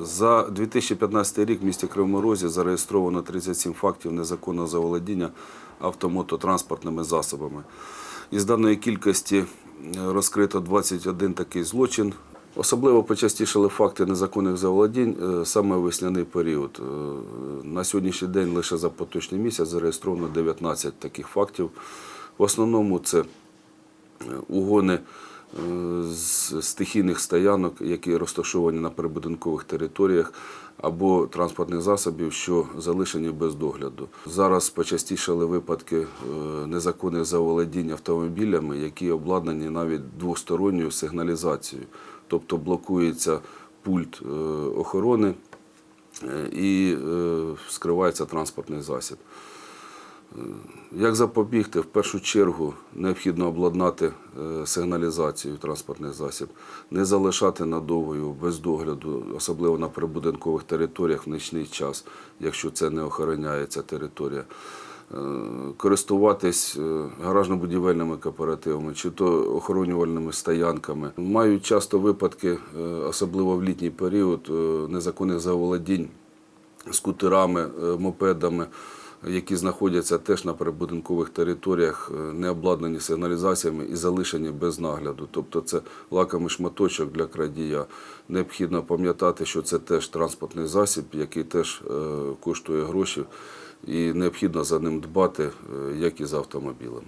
За 2015 рік в місті Кривому Розі зареєстровано 37 фактів незаконного заволодіння автомототранспортними засобами. Із даної кількості е, розкрито 21 такий злочин. Особливо почастішали факти незаконних заволодінь е, саме весняний період. Е, На сьогоднішній день лише за поточний місяць зареєстровано 19 таких фактів. В основному це угони з стихійних стоянок, які розташовані на прибудинкових територіях, або транспортних засобів, що залишені без догляду. Зараз почастішали випадки е, незаконних заволодінь автомобілями, які обладнані навіть двосторонньою сигналізацією, тобто блокується пульт е, охорони е, і скривається транспортний засіб. Як запобігти? В першу чергу необхідно обладнати е, сигналізацію транспортний засіб, не залишати надовгою без догляду, особливо на прибудинкових територіях в нічний час, якщо це не охороняється територія. Е, Користуватись е, гаражно-будівельними кооперативами чи то охоронювальними стоянками. Мають часто випадки, особливо в літній період, незаконних заволодінь скутерами, мопедами, які знаходяться теж на прибудинкових територіях, е, не обладнані сигналізаціями і залишені без нагляду. Тобто це лакомий шматочок для крадія. Необхідно пам'ятати, що це теж транспортний засіб, який теж е, коштує гроші, і необхідно за ним дбати, е, як і за автомобілем.